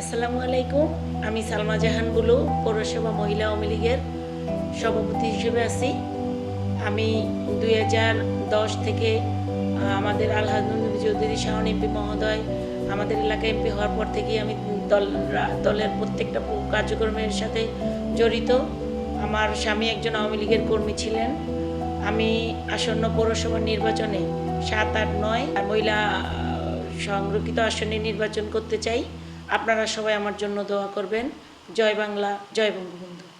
আসসালামু আলাইকুম। আমি সালমা জাহান বুলু, পৌরসভা মহিলা আওয়ামী লীগের সভাপতি হিসেবে আছি। আমি দুই দশ থেকে আমাদের আলহাজ নবী চৌধুরী শাহন এমপি মহোদয়, আমাদের এলাকায় এমপি হওয়ার পর থেকেই আমি দল দলের প্রত্যেকটা কার্যক্রমের সাথে জড়িত। আমার স্বামী একজন আওয়ামী লীগের কর্মী ছিলেন। আমি আসন্ন পৌরসভা নির্বাচনে সাত আট নয় মহিলা সংরক্ষিত আসনে নির্বাচন করতে চাই। আপনারা সবাই আমার জন্য দোয়া করবেন। জয় বাংলা জয় বঙ্গবন্ধু।